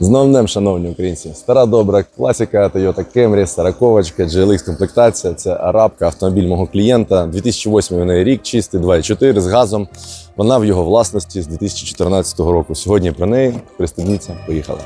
З новим днем, шановні українці. Стара добра класика Toyota Camry, сороковочка, GLX комплектація. Це арабка, автомобіль мого клієнта. 2008 в неї рік, чистий 2.4 з газом. Вона в його власності з 2014 року. Сьогодні про неї пристебніться. Поїхали.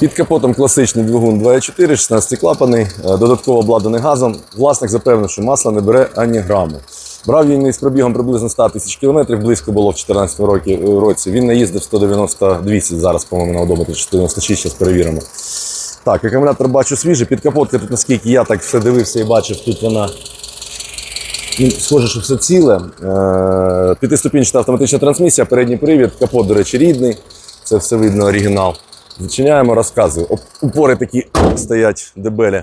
Під капотом класичний двигун 2.4, 16 клапаний, е, додатково обладнаний газом. Власник запевнив, що масла не бере ані граму. Брав він з пробігом приблизно 100 тисяч кілометрів, близько було в 2014 році. році. Він наїздив 190-200, зараз, по-моєму, на одометрі 196, зараз перевіримо. Так, акумулятор бачу свіжий, під капотка, тут наскільки я так все дивився і бачив, тут вона схоже, що все ціле. Е, П'ятиступінчата автоматична трансмісія, передній привід, капот, до речі, рідний. Це все видно оригінал. Зачиняємо, розказую. Упори такі стоять дебелі.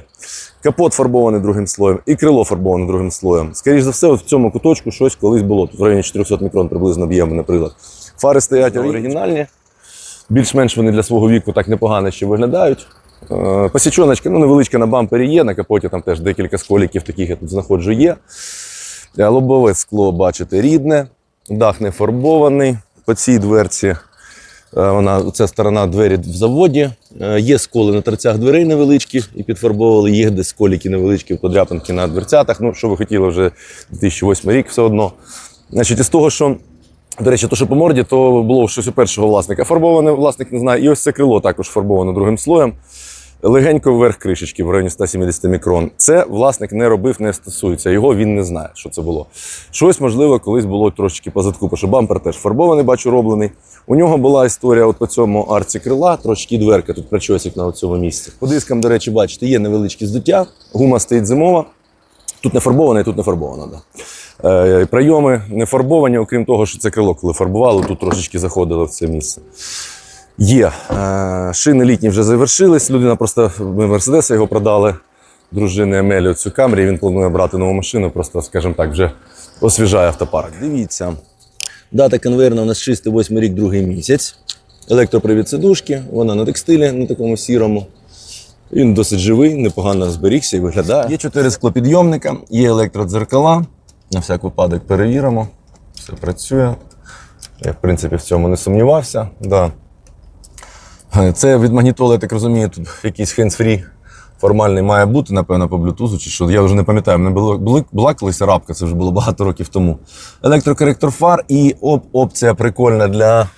Капот фарбований другим слоєм і крило фарбоване другим слоєм. Скоріше за все, в цьому куточку щось колись було. Тут в районі 400 мікрон приблизно об'єм, наприклад. Фари стоять оригінальні. Більш-менш вони для свого віку так непогано ще виглядають. Е, Посічоночка, ну невеличка на бампері є, на капоті там теж декілька сколіків таких я тут знаходжу є. Е, Лобове скло, бачите, рідне, дах не фарбований. По цій дверці вона, ця сторона двері в заводі. Е, Є сколи на торцях дверей невеличкі і підфарбовували, їх, десь сколіки невеличкі, подряпинки на дверцятах. Ну, що ви хотіли вже 2008 рік все одно. Значить, із того, що до речі, то, що по морді, то було щось у першого власника. Фарбоване власник не знає. І ось це крило також фарбоване другим слоєм. Легенько вверх кришечки в районі 170 мікрон. Це власник не робив, не стосується. Його він не знає, що це було. Щось, можливо, колись було трошечки позадку, бо що бампер теж фарбований, бачу, роблений. У нього була історія от по цьому арці крила, трошки дверка, тут прочосик на цьому місці. По дискам, до речі, бачите, є невеличкі здуття, гума стоїть зимова. Тут не фарбована і тут не фарбована. Да. Е, прийоми не фарбовані, окрім того, що це крило, коли фарбували, тут трошечки заходило в це місце. Є. Е, шини літні вже завершились. Людина просто Мерседеса його продали. Дружини Емелі цю камері. Він планує брати нову машину, просто, скажімо так, вже освіжає автопарк. Дивіться. Дата конвейерна у нас чистий 8 рік, другий місяць. Електропривід сидушки, вона на текстилі, на такому сірому. Він досить живий, непогано зберігся і виглядає. Є чотири склопідйомника, є електродзеркала. На всяк випадок перевіримо. Все працює. Я, в принципі, в цьому не сумнівався. Да. Це від магнітоли, я так розумію, тут якийсь hands-free формальний має бути, напевно, по блютузу чи що. Я вже не пам'ятаю. Мене було, були, була колись арабка, це вже було багато років тому. Електрокоректор фар і оп, опція прикольна для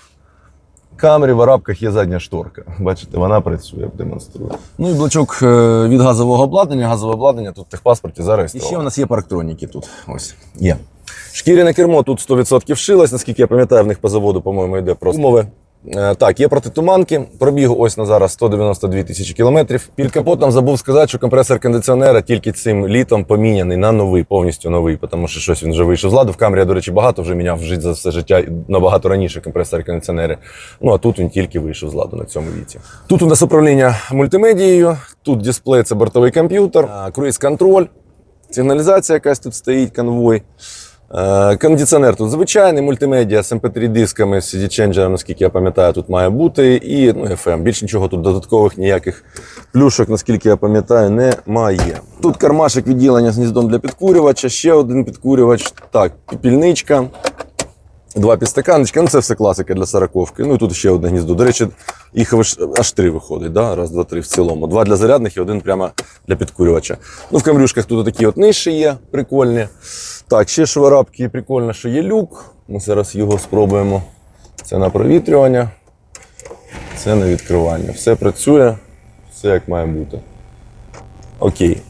камері. В арабках є задня шторка. Бачите, вона працює, демонструю. Ну і блочок е, від газового обладнання. Газове обладнання тут в техпаспорті зареєстровано. І ще у нас є парктроніки тут. Ось є. Шкіряне кермо тут 100% шилось, наскільки я пам'ятаю, в них по заводу, по-моєму, йде просто умови. Е, Так, є протитуманки. Пробігу ось на зараз 192 тисячі кілометрів. Під капотом забув сказати, що компресор кондиціонера тільки цим літом поміняний на новий, повністю новий, тому що щось він вже вийшов з ладу. В камері до речі, багато вже міняв жити за все життя набагато раніше компресор кондиціонери. Ну а тут він тільки вийшов з ладу на цьому віці. Тут у нас управління мультимедією, тут дисплей це бортовий комп'ютер, круїз-контроль, сигналізація якась тут стоїть, конвой. Е, Кондиціонер тут звичайний, мультимедіа з MP3 дисками, з CD ченджером, наскільки я пам'ятаю, тут має бути. І ну, FM. Більше нічого тут додаткових ніяких плюшок, наскільки я пам'ятаю, немає. Тут кармашик відділення з гніздом для підкурювача, ще один підкурювач. Так, пільничка. Два підстаканочки, ну це все класика для сороковки. Ну і тут ще одне гніздо. До речі, їх аж, три виходить. Да? Раз, два, три в цілому. Два для зарядних і один прямо для підкурювача. Ну, в камрюшках тут такі от ниші є, прикольні. Так, ще в прикольно, що є люк. Ми зараз його спробуємо. Це на провітрювання, це на відкривання. Все працює, все як має бути. Окей.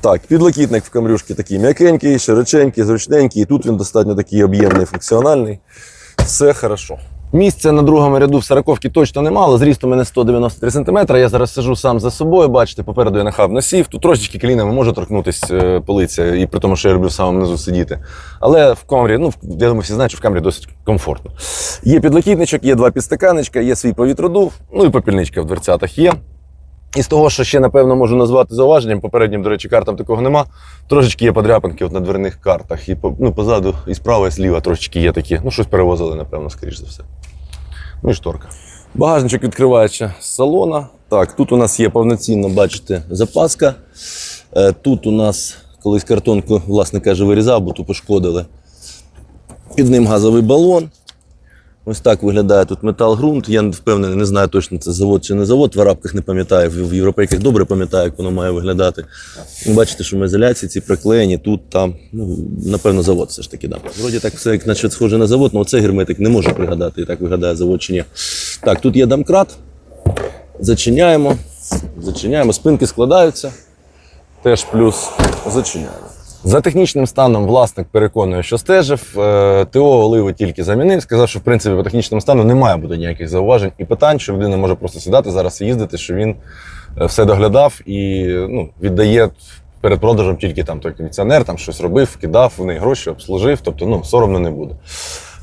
Так, підлокітник в камрюшки такий м'якенький, широченький, зручненький. І тут він достатньо такий об'ємний, функціональний. Все хорошо. Місця на другому ряду в сороковці точно немало. Зріст у мене 193 см. Я зараз сиджу сам за собою. Бачите, попереду я нахабно сів. Тут трошечки колінами може торкнутись е, полиця, і при тому, що я люблю в самому низу сидіти. Але в камрі, ну я думаю, всі знають, що в камрі досить комфортно. Є підлокітничок, є два підстаканничка, є свій повітродув, ну і попільничка в дверцятах є. І з того, що ще напевно можу назвати зауваженням, попереднім, до речі, картам такого нема. Трошечки є подряпинки от на дверних картах. І ну, позаду, і справа, і зліва трошечки є такі. Ну, щось перевозили, напевно, скоріш за все. Ну і шторка. Багажничок відкривається з салона. Так, тут у нас є повноцінно, бачите, запаска. Е, Тут у нас колись картонку, власне каже, вирізав, бо ту пошкодили. Під ним газовий балон. Ось так виглядає тут метал-ґрунт. Я впевнений, не знаю точно, це завод чи не завод. В арабках не пам'ятаю, в європейках добре пам'ятаю, як воно має виглядати. Бачите, що ізоляції ці приклеєні тут, там. Ну, напевно, завод все ж таки. Да. Вроді так все як наче схоже на завод, але оцей герметик не можу пригадати, і так виглядає завод чи ні. Так, тут є домкрат. Зачиняємо. Зачиняємо. Спинки складаються. Теж плюс зачиняємо. За технічним станом власник переконує, що стежив. Е, ТО оливи тільки замінив. Сказав, що в принципі по технічному стану не має бути ніяких зауважень і питань, що людина може просто сідати зараз і їздити, що він е, все доглядав і ну, віддає перед продажем тільки там той кондиціонер, там щось робив, кидав в неї гроші, обслужив. Тобто, ну, соромно не буде.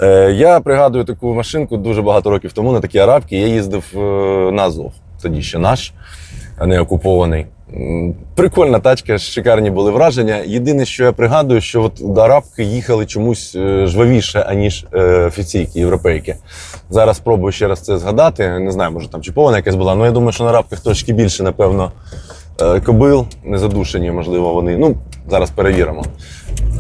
Е, я пригадую таку машинку дуже багато років тому на такі арабки. Я їздив на Азов, тоді ще наш, а не окупований. Прикольна тачка, шикарні були враження. Єдине, що я пригадую, що от до арабки їхали чомусь е, жвавіше, аніж е, офіційки європейки. Зараз спробую ще раз це згадати. Не знаю, може там чіпована якась була. але я думаю, що на арабках трошки більше, напевно, е, кобил не задушені, можливо, вони. Ну, зараз перевіримо.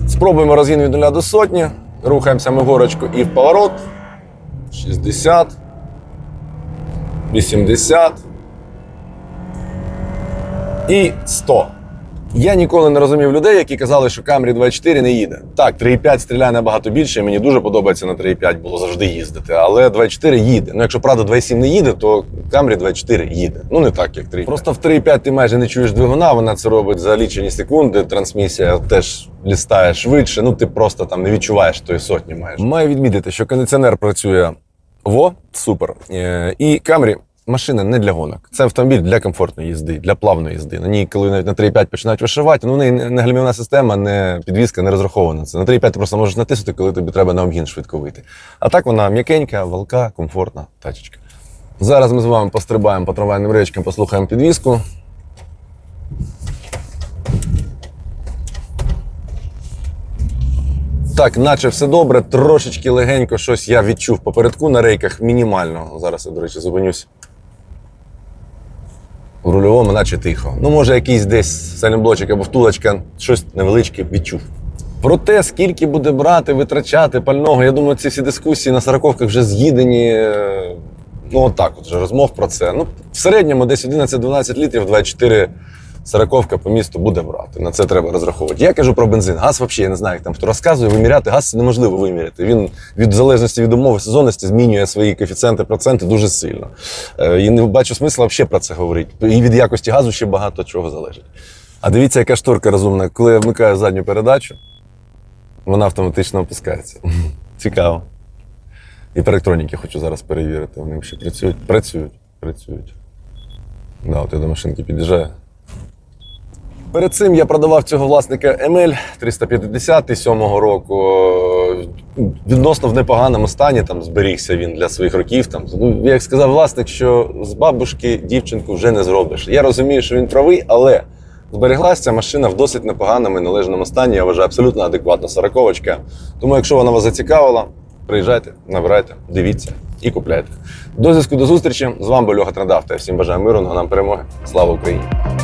Спробуємо розгін від 0 до сотні. Рухаємося ми горочку і в поворот. 60. 80. І 100. Я ніколи не розумів людей, які казали, що Camry 24 не їде. Так, 3,5 стріляє набагато більше, і мені дуже подобається на 3,5 було завжди їздити. Але 24 їде. Ну, якщо правда 2,7 не їде, то Camry 24 їде. Ну не так, як 3,5. Просто в 3,5 ти майже не чуєш двигуна, вона це робить за лічені секунди. Трансмісія теж лістає швидше. Ну ти просто там не відчуваєш тої сотні майже. Маю відмітити, що кондиціонер працює во супер. Е, І Camry машина не для гонок. Це автомобіль для комфортної їзди, для плавної їзди. На ній, коли навіть на 3,5 починають вишивати, ну в неї не гальмівна система, не підвізка не розрахована. Це на 3,5 ти просто можеш натиснути, коли тобі треба на обгін швидко вийти. А так вона м'якенька, валка, комфортна тачечка. Зараз ми з вами пострибаємо по трамвайним речкам, послухаємо підвізку. Так, наче все добре, трошечки легенько щось я відчув попередку на рейках мінімально. Зараз я, до речі, зупинюсь. В рульовому, наче тихо. Ну, може, якийсь десь сальноблочок або втулочка, щось невеличке відчув. Про те, скільки буде брати, витрачати пального, я думаю, ці всі дискусії на сороковках вже з'їдені. е, Ну, отак, от вже розмов про це. Ну, в середньому десь 11-12 літрів, 24 сороковка по місту буде брати. На це треба розраховувати. Я кажу про бензин. Газ взагалі, я не знаю, як там хто розказує, виміряти газ неможливо виміряти. Він від залежності від умови сезонності змінює свої коефіцієнти, проценти дуже сильно. Е, І не бачу смисла взагалі про це говорити. І від якості газу ще багато чого залежить. А дивіться, яка шторка розумна. Коли я вмикаю задню передачу, вона автоматично опускається. Цікаво. І по електроніки хочу зараз перевірити. Вони ще працюють. Працюють, працюють. Да, от я до машинки під'їжджаю. Перед цим я продавав цього власника ML 350 7-го року. Відносно в непоганому стані там зберігся він для своїх років. Там ну, як сказав власник, що з бабушки дівчинку вже не зробиш. Я розумію, що він правий, але збереглася ця машина в досить непоганому і належному стані. Я вважаю абсолютно адекватна сороковочка. Тому, якщо вона вас зацікавила, приїжджайте, набирайте, дивіться і купляйте. До зв'язку до зустрічі. З вами був Льоха Трендавта. Всім бажаю миру, нам перемоги. Слава Україні!